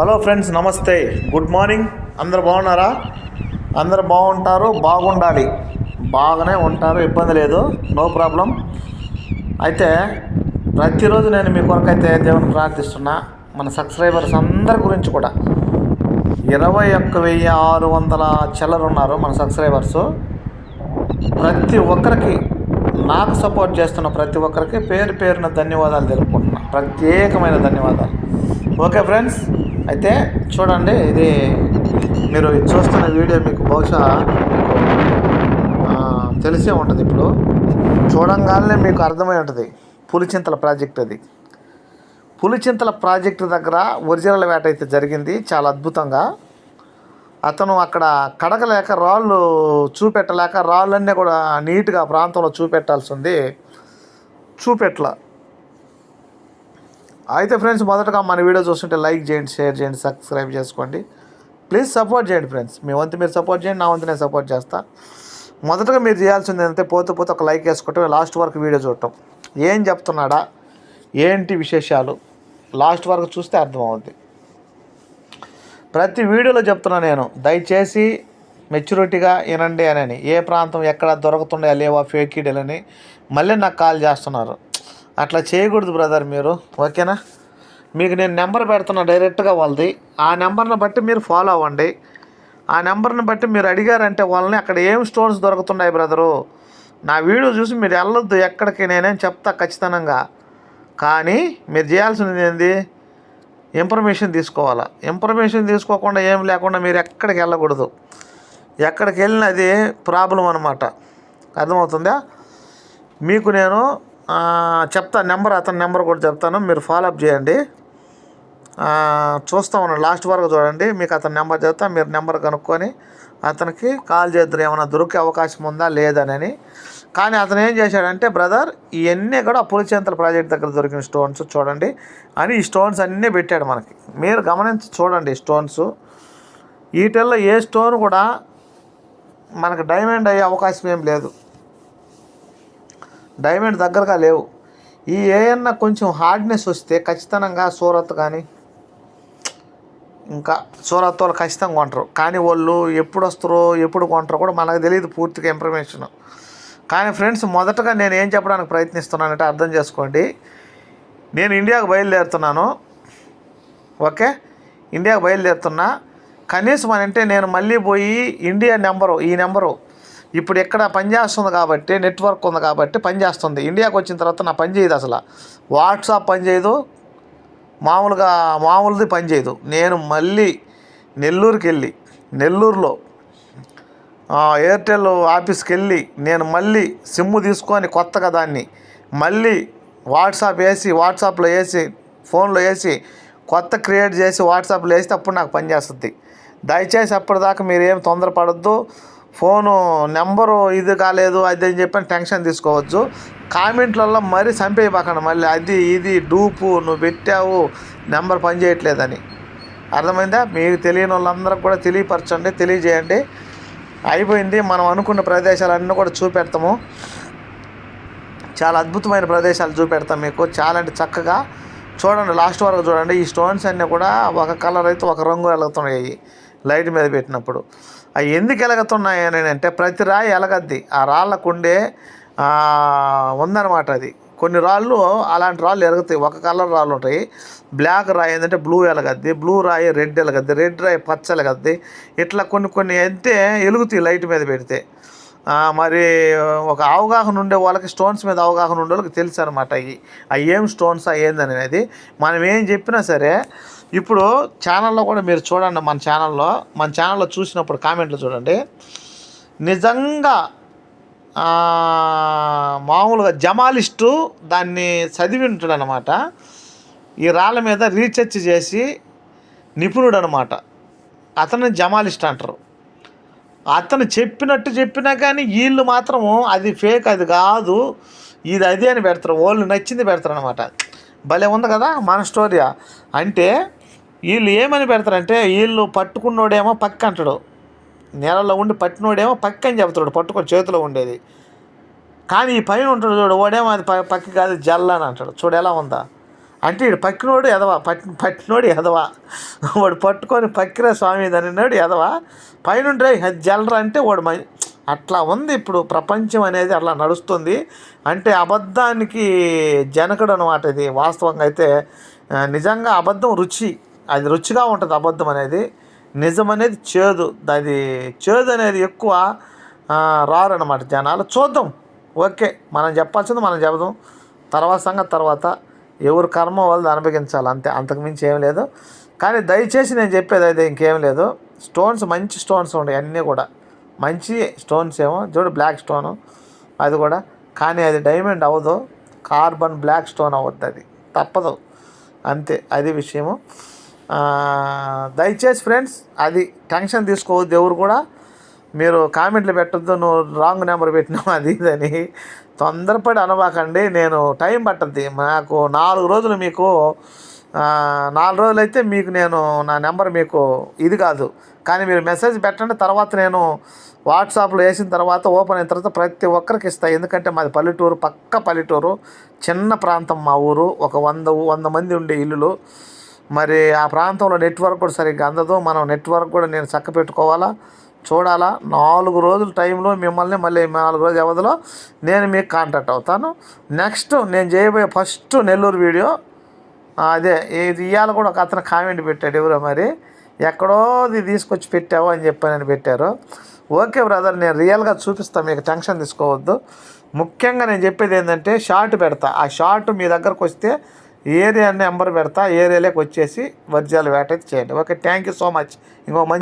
Hello friends నమస్తే. Good morning. అందరు బాగున్నారా? అందరు బాగుంటారు బాగుండాలి. బాగానే ఉంటారు ఇబ్బంది లేదు. No problem. అయితే ప్రతిరోజు నేను మీ కొరకైతే దేవుని ప్రార్థిస్తున్నా. మన సబ్స్క్రైబర్స్ అందరి గురించి కూడా. ఇరవై ఒక్క వెయ్యి ఆరు వందల చిల్లర ఉన్నారు మన సబ్స్క్రైబర్స్. ప్రతి ఒక్కరికి నాకు సపోర్ట్ చేస్తున్న ప్రతి ఒక్కరికి పేరు పేరున ధన్యవాదాలు తెలుపుకుంటున్నా. ప్రత్యేకమైన ధన్యవాదాలు. ఓకే ఫ్రెండ్స్ అయితే చూడండి ఇది మీరు చూస్తున్న వీడియో మీకు బహుశా తెలిసే ఉంటుంది ఇప్పుడు. చూడంగానే మీకు అర్థమై ఉంటుంది. పులిచింతల ప్రాజెక్ట్ అది. పులిచింతల ప్రాజెక్టు దగ్గర ఒరిజినల్ వేట అయితే జరిగింది చాలా అద్భుతంగా. అతను అక్కడ కడగలేక రాళ్ళు చూపెట్టలేక రాళ్ళన్నీ కూడా నీట్గా ప్రాంతంలో చూపెట్టాల్సి ఉంది. చూపెట్ల. అయితే ఫ్రెండ్స్ మొదటగా మన వీడియో చూస్తుంటే లైక్ చేయండి షేర్ చేయండి సబ్స్క్రైబ్ చేసుకోండి. ప్లీజ్ సపోర్ట్ చేయండి ఫ్రెండ్స్. మీ వంతు మీరు సపోర్ట్ చేయండి నా వంతు నేను సపోర్ట్ చేస్తా. మొదటగా మీరు చేయాల్సింది ఏంటంటే పోతే పోతే ఒక లైక్ వేసుకోవటం లాస్ట్ వరకు వీడియో చూడటం. ఏం చెప్తున్నాడా? ఏంటి విశేషాలు? లాస్ట్ వరకు చూస్తే అర్థమవుద్ది. ప్రతి వీడియోలో చెప్తున్నా నేను దయచేసి మెచ్యూరిటీగా వినండి అని ఏ ప్రాంతం ఎక్కడ దొరుకుతుండే లేవా ఫేక్ అని మళ్ళీ నాకు కాల్ చేస్తున్నారు. అట్లా చేయకూడదు బ్రదర్ మీరు. ఓకేనా? మీకు నేను నెంబర్ పెడుతున్నా డైరెక్ట్గా వాళ్ళది. ఆ నెంబర్ని బట్టి మీరు ఫాలో అవ్వండి. ఆ నెంబర్ని బట్టి మీరు అడిగారంటే వాళ్ళని అక్కడ ఏం స్టోన్స్ దొరుకుతున్నాయి బ్రదరు నా వీడియో చూసి మీరు వెళ్ళొద్దు ఎక్కడికి నేనేం చెప్తా ఖచ్చితంగా. కానీ మీరు చేయాల్సింది ఏంది? ఇన్ఫర్మేషన్ తీసుకోవాలా? ఇన్ఫర్మేషన్ తీసుకోకుండా ఏం లేకుండా మీరు ఎక్కడికి వెళ్ళకూడదు. ఎక్కడికి వెళ్ళినది అది ప్రాబ్లం అనమాట అర్థమవుతుందా? మీకు నేను చెప్తా చెప్తాను నెంబర్ అతని నెంబర్ కూడా చెప్తాను. మీరు ఫాలోఅప్ చేయండి. చూస్తా ఉన్నాను. లాస్ట్ వరకు చూడండి. మీకు అతని నెంబర్ చెప్తా మీరు నెంబర్ కనుక్కొని అతనికి కాల్ చేద్దరు. ఏమైనా దొరికే అవకాశం ఉందా లేదనని కానీ అతను ఏం చేశాడంటే బ్రదర్ ఇవన్నీ కూడా పులిచేంతల ప్రాజెక్ట్ దగ్గర దొరికిన స్టోన్స్ చూడండి అని ఈ స్టోన్స్ అన్నీ పెట్టాడు మనకి. మీరు గమనించి చూడండి స్టోన్స్. వీటిల్లో ఏ స్టోన్ కూడా మనకు డైమండ్ అయ్యే అవకాశం ఏం లేదు. డైమండ్ దగ్గరగా లేవు. ఈ ఏమన్నా కొంచెం హార్డ్నెస్ వస్తే ఖచ్చితంగా సూరత్ కానీ ఇంకా సూరత్ వాళ్ళు ఖచ్చితంగా కొంటారు. కానీ వాళ్ళు ఎప్పుడు వస్తారో ఎప్పుడు కొంటారో కూడా మనకు తెలియదు పూర్తిగా ఇన్ఫర్మేషన్ కానీ ఫ్రెండ్స్ మొదటగా నేను ఏం చెప్పడానికి ప్రయత్నిస్తున్నానంటే అర్థం చేసుకోండి. నేను ఇండియాకు బయలుదేరుతున్నాను. ఓకే? ఇండియాకు బయలుదేరుతున్నా. కనీసం అని అంటే నేను మళ్ళీ పోయి ఇండియా నెంబరు ఈ నెంబరు ఇప్పుడు ఎక్కడ పనిచేస్తుంది కాబట్టి నెట్వర్క్ ఉంది కాబట్టి పనిచేస్తుంది ఇండియాకి వచ్చిన తర్వాత నా పని చేయదు అసలు. వాట్సాప్ పని చేయదు. మామూలుగా మామూలుది పని చేయదు. నేను మళ్ళీ నెల్లూరుకి వెళ్ళి నెల్లూరులో ఎయిర్టెల్ ఆఫీస్కి వెళ్ళి నేను మళ్ళీ సిమ్ తీసుకొని కొత్తగా దాన్ని మళ్ళీ వాట్సాప్ వేసి వాట్సాప్లో వేసి ఫోన్లో వేసి కొత్త క్రియేట్ చేసి వాట్సాప్లో వేస్తే అప్పుడు నాకు పనిచేస్తుంది దయచేసి అప్పటిదాకా మీరు ఏం తొందరపడద్దు. ఫోను నెంబరు ఇది కాలేదు అది అని చెప్పి టెన్షన్ తీసుకోవచ్చు కామెంట్లలో మరీ చంపేయబాకండి మళ్ళీ అది ఇది డూపు నువ్వు పెట్టావు నెంబర్ పని చేయట్లేదని. అర్థమైందా? మీకు తెలియని వాళ్ళందరికీ కూడా తెలియపరచండి తెలియజేయండి. అయిపోయింది మనం అనుకున్న ప్రదేశాలన్నీ కూడా చూపెడతాము. చాలా అద్భుతమైన ప్రదేశాలు చూపెడతాం మీకు. చాలా అంటే చక్కగా చూడండి లాస్ట్ వరకు చూడండి. ఈ స్టోన్స్ అన్నీ కూడా ఒక కలర్ అయితే ఒక రంగు వెలుగుతున్నాయి లైట్ మీద పెట్టినప్పుడు. అవి ఎందుకు ఎలగతున్నాయి అని అంటే ప్రతి రాయి ఎలగద్ది. ఆ రాళ్ళకుండే ఉందన్నమాట అది. కొన్ని రాళ్ళు అలాంటి రాళ్ళు ఎలుగుతాయి. ఒక కలర్ రాళ్ళు ఉంటాయి. బ్లాక్ రాయి ఏంటంటే బ్లూ ఎలగద్ది. బ్లూ రాయి రెడ్ ఎలగద్ది. రెడ్ రాయి పచ్చ ఎలగద్ది. ఇట్లా కొన్ని కొన్ని అయితే ఎలుగుతాయి లైట్ మీద పెడితే. మరి ఒక అవగాహన ఉండే వాళ్ళకి స్టోన్స్ మీద అవగాహన ఉండే వాళ్ళకి తెలుసు అనమాట అవి. అవి ఏం స్టోన్స్ ఏందని అనేది మనం ఏం చెప్పినా సరే ఇప్పుడు ఛానల్లో కూడా మీరు చూడండి మన ఛానల్లో మన ఛానల్లో చూసినప్పుడు కామెంట్లు చూడండి. నిజంగా మామూలుగా జమాలిస్టు దాన్ని చదివి ఉంటాడు అనమాట ఈ రాళ్ళ మీద రీసెర్చ్ చేసి నిపుణుడు అనమాట అతన్ని జమాలిస్ట్ అంటారు. అతను చెప్పినట్టు చెప్పినా కానీ వీళ్ళు మాత్రము అది ఫేక్ అది కాదు. ఇది అది అని పెడతారు. వాళ్ళు నచ్చింది పెడతారు అనమాట భలే ఉంది కదా మన స్టోరీ అంటే వీళ్ళు ఏమని పెడతారంటే వీళ్ళు పట్టుకున్నోడేమో పక్క అంటాడు. నీళ్ళలో ఉండి పట్టినోడేమో పక్క అని చెబుతాడు పట్టుకొని చేతిలో ఉండేది. కానీ ఈ పైన ఉంటాడు చూడు వాడేమో అది ప- పక్క కాదు జల్ల అని అంటాడు. చూడు ఎలా ఉందా? అంటే వీడు పక్కినోడు ఎదవా? పట్టి పట్టినోడు ఎదవా? వాడు పట్టుకొని పక్కిరా స్వామి అన్నాడు ఎదవా? పైన అది జలరా అంటే వాడు మై అట్లా ఉంది ఇప్పుడు ప్రపంచం అనేది అట్లా నడుస్తుంది. అంటే అబద్ధానికి జనకుడు అనమాట ఇది. వాస్తవంగా అయితే నిజంగా అబద్ధం రుచి. అది రుచిగా ఉంటుంది అబద్ధం అనేది. నిజం అనేది చేదు. అది చేదు అనేది ఎక్కువ రారు అనమాట జనాలు. చూద్దాం. ఓకే. మనం చెప్పాల్సింది మనం చెబుదాం తర్వాత సంగతి తర్వాత. ఎవరు కర్మ వాళ్ళు అనుభవించాలి. అంతే. అంతకుమించి ఏం లేదు. కానీ దయచేసి నేను చెప్పేది అయితే ఇంకేం లేదు. స్టోన్స్ మంచి స్టోన్స్ ఉంటాయి అన్నీ కూడా. మంచి స్టోన్స్ ఏమో. చూడు బ్లాక్ స్టోను. అది కూడా. కానీ అది డైమండ్ అవ్వదు. కార్బన్ బ్లాక్ స్టోన్ అవ్వద్దు అది తప్పదు. అంతే. అది విషయము. దయచేసి ఫ్రెండ్స్ అది టెన్షన్ తీసుకోవద్దు ఎవరు కూడా. మీరు కామెంట్లు పెట్టద్దు నువ్వు రాంగ్ నెంబర్ పెట్టినావు అది ఇదని తొందరపడి అనవాకండి నేను టైం పట్టద్ది. నాకు నాలుగు రోజులు మీకు నాలుగు రోజులు అయితే మీకు నేను నా నెంబర్ మీకు ఇది కాదు. కానీ మీరు మెసేజ్ పెట్టండి తర్వాత నేను వాట్సాప్లో వేసిన తర్వాత ఓపెన్ అయిన తర్వాత ప్రతి ఒక్కరికి ఇస్తాయి ఎందుకంటే మాది పల్లెటూరు పక్క పల్లెటూరు చిన్న ప్రాంతం మా ఊరు. ఒక వంద వంద మంది ఉండే ఇల్లులు. మరి ఆ ప్రాంతంలో నెట్వర్క్ కూడా సరిగ్గా అందదు మనం నెట్వర్క్ కూడా నేను చక్క పెట్టుకోవాలా చూడాలా. నాలుగు రోజుల టైంలో మిమ్మల్ని మళ్ళీ నాలుగు రోజుల వ్యవధిలో నేను మీకు కాంటాక్ట్ అవుతాను. నెక్స్ట్ నేను చేయబోయే ఫస్ట్ నెల్లూరు వీడియో అదే ఇది ఇవాళ కూడా ఒక అతను కామెంట్ పెట్టాడు ఎవరో మరి. ఎక్కడోది తీసుకొచ్చి పెట్టావు అని చెప్పి నేను పెట్టారు. ఓకే బ్రదర్ నేను రియల్గా చూపిస్తాను మీకు టెన్షన్ తీసుకోవద్దు. ముఖ్యంగా నేను చెప్పేది ఏంటంటే షార్ట్ పెడతా. ఆ షార్ట్ మీ దగ్గరకు వస్తే ఏరియా నెంబర్ పెడతా ఏరియాలోకి వచ్చేసి వర్జాలు వేట అయితే చేయండి. Okay thank you so much ఇంకో మంచి